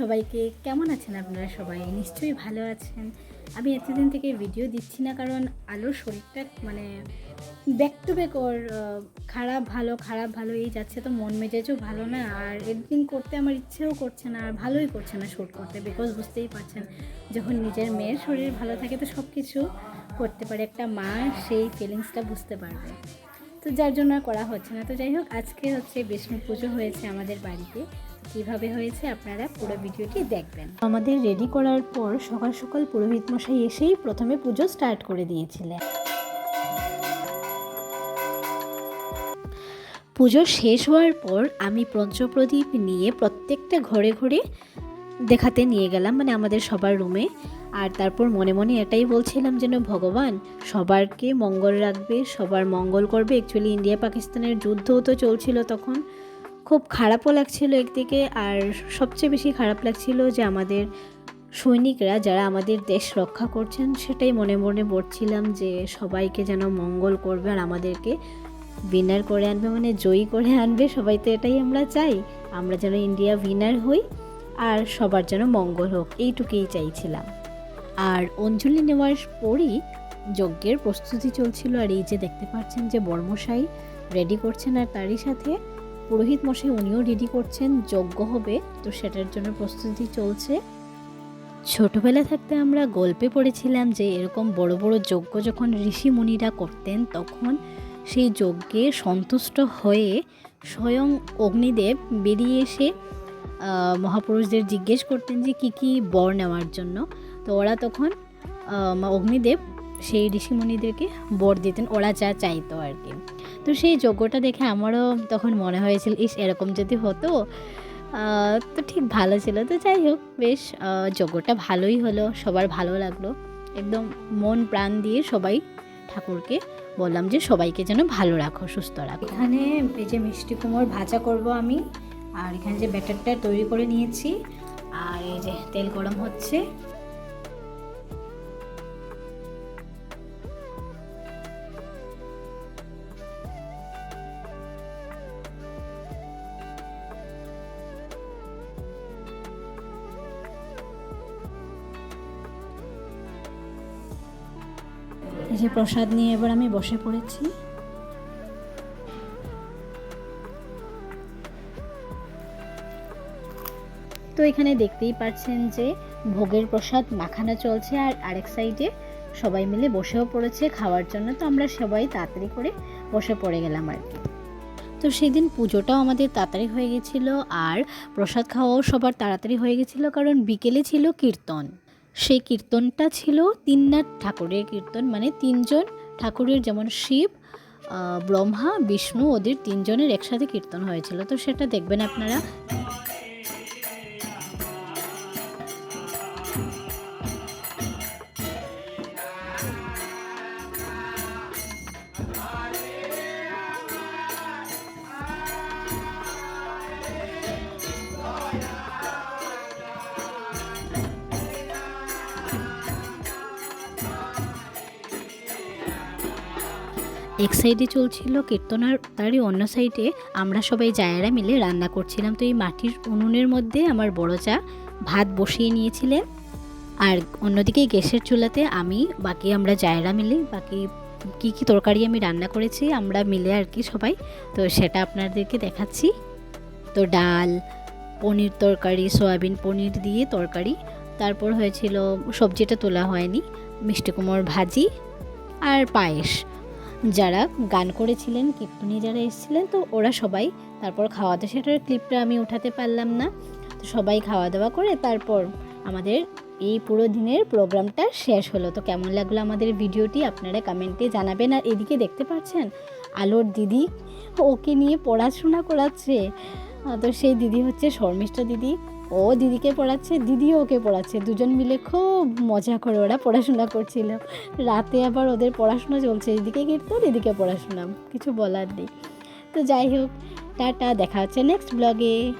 সবাইকে কেমন আছেন আপনারা সবাই? নিশ্চয়ই ভালো আছেন। আমি এতদিন থেকে ভিডিও দিচ্ছি না কারণ আলোর শরীরটা মানে ব্যাক টু ব্যাক ওর খারাপ ভালো খারাপ ভালো, এই যাচ্ছে তো মন মেজাজও ভালো না। আর এডিটিং করতে আমার ইচ্ছেও করছে না, আর ভালোই করছে না শ্যুট করতে। বিকজ বুঝতেই পারছেন, যখন নিজের মেয়ের শরীর ভালো থাকে তো সব কিছু করতে পারে। একটা মা সেই ফিলিংসটা বুঝতে পারবে। তো যার জন্য করা হচ্ছে না। তো যাই হোক, আজকে হচ্ছে বিষ্ণু পুজো হয়েছে আমাদের বাড়িতে। কীভাবে হয়েছে আপনারা পুরো ভিডিওটি দেখবেন। আমাদের রেডি করার পর সকাল সকাল পুরোহিত মশাই এসেই প্রথমে পুজো স্টার্ট করে দিয়েছিলেন। পুজো শেষ হওয়ার পর আমি পঞ্চপ্রদীপ নিয়ে প্রত্যেকটা ঘরে ঘরে দেখাতে নিয়ে গেলাম মানে আমাদের সবার রুমে আর তারপর মনে মনে এটাই বলছিলাম যেন, ভগবান, সবারকে মঙ্গল রাখবে, সবার মঙ্গল করবে। অ্যাকচুয়ালি ইন্ডিয়া পাকিস্তানের যুদ্ধও তো চলছিল তখন। খুব খারাপও লাগছিল একদিকে আর সবচেয়ে বেশি খারাপ লাগছিল যে আমাদের সৈনিকরা যারা আমাদের দেশ রক্ষা করছেন, সেটাই মনে মনে বলছিলাম যে সবাইকে যেন মঙ্গল করবে আর আমাদেরকে উইনার করে আনবে মানে জয়ী করে আনবে। সবাই তো এটাই আমরা চাই, আমরা যেন ইন্ডিয়া উইনার হই আর সবার যেন মঙ্গল হোক, এইটুকুই চাইছিলাম। আর অঞ্জলি নেওয়ার পরই যজ্ঞের প্রস্তুতি চলছিল আর এই যে দেখতে পাচ্ছেন যে বর্মশাই রেডি করছেন আর তারই সাথে পুরোহিত মশাই উনিও রেডি করছেন, যজ্ঞ হবে, তো সেটার জন্য প্রস্তুতি চলছে। ছোটবেলা থাকতে আমরা গল্পে পড়েছিলাম যে এরকম বড় বড় যজ্ঞ যখন ঋষি মুনিরা করতেন, তখন সেই যজ্ঞে সন্তুষ্ট হয়ে স্বয়ং অগ্নিদেব বেরিয়ে এসে মহাপুরুষদের জিজ্ঞেস করতেন যে কী কী বর নেওয়ার জন্য। তো ওরা তখন অগ্নিদেব সেই ঋষিমুনিদেরকে বর দিতেন, ওরা যা চাইতো আর কি। তো সেই যজ্ঞটা দেখে আমারও তখন মনে হয়েছিল, ইস, এরকম যদি হতো তো ঠিক ভালো ছিল। তো যাই হোক, বেশ যজ্ঞটা ভালোই হলো, সবার ভালো লাগল। একদম মন প্রাণ দিয়ে সবাই ঠাকুরকে বললাম যে, সবাইকে যেন ভালো রাখো, সুস্থ রাখো। এখানে এই যে মিষ্টি কুমড় ভাজা করব আমি, আর এখানে যে ব্যাটারটা তৈরি করে নিয়েছি, আর এই যে তেল গরম হচ্ছে যে প্রসাদ নিয়ে এবার আমি বসে পড়েছি। তো এখানে দেখতেই পাচ্ছেন যে ভোগের প্রসাদ মাখানো চলছে আর আরেক সাইডে সবাই মিলে বসেও পড়েছে খাওয়ার জন্য। তো আমরা সবাই তাড়াতাড়ি করে বসে পড়ে গেলাম আর কি। তো সেদিন পুজোটাও আমাদের তাড়াতাড়ি হয়ে গেছিল আর প্রসাদ খাওয়াও সবার তাড়াতাড়ি হয়ে গেছিল কারণ বিকেলে ছিল কীর্তন। সেই কীর্তনটা ছিল তিননাথ ঠাকুরের কীর্তন মানে তিনজন ঠাকুরের যেমন শিব ব্রহ্মা, বিষ্ণু ওদের তিনজনের একসাথে কীর্তন হয়েছিল। তো সেটা দেখবেন আপনারা। এক সাইডে চলছিল কীর্তন আর তারই অন্য সাইডে আমরা সবাই জায়েরা মিলে রান্না করছিলাম। তো এই মাটির উনুনের মধ্যে আমার বড় চা ভাত বসিয়ে নিয়েছিলেন। আর অন্যদিকে গ্যাসের চুলাতে আমি, বাকি আমরা জায়েরা মিলে, বাকি কী কী তরকারি আমি রান্না করেছি, আমরা মিলে আর কি সবাই। তো সেটা আপনাদেরকে দেখাচ্ছি। তো ডাল, পনির তরকারি, সয়াবিন পনির দিয়ে তরকারি। তারপর হয়েছিল, সবজিটা তোলা হয়নি মিষ্টি কুমড় ভাজি আর পায়েস। যারা গান করেছিলেন, কীর্তনী যারা এসেছিলেন, তো ওরা সবাই তারপর খাওয়া দাওয়া সেটার ক্লিপটা আমি উঠাতে পারলাম না। তো সবাই খাওয়া দাওয়া করে তারপর আমাদের এই পুরো দিনের প্রোগ্রামটা শেষ হলো। তো কেমন লাগল আমাদের ভিডিওটি? আপনারা কমেন্টে জানাবেন। আর এদিকে দেখতে পাচ্ছেন, আলোর দিদি ওকে নিয়ে পড়াশোনা করাচ্ছে। তো সেই দিদি হচ্ছে শর্মিষ্ঠা দিদি। ও দিদিকে পড়াচ্ছে, দিদিও ওকে পড়াচ্ছে। দুজন মিলে খুব মজা করে ওরা পড়াশোনা করছিল। রাতে আবার ওদের পড়াশোনা চলছে, এদিকে কীর্তন এদিকে পড়াশোনা, কিছু বলার নেই। তো যাই হোক, টাটা, দেখা হচ্ছে নেক্সট ব্লগে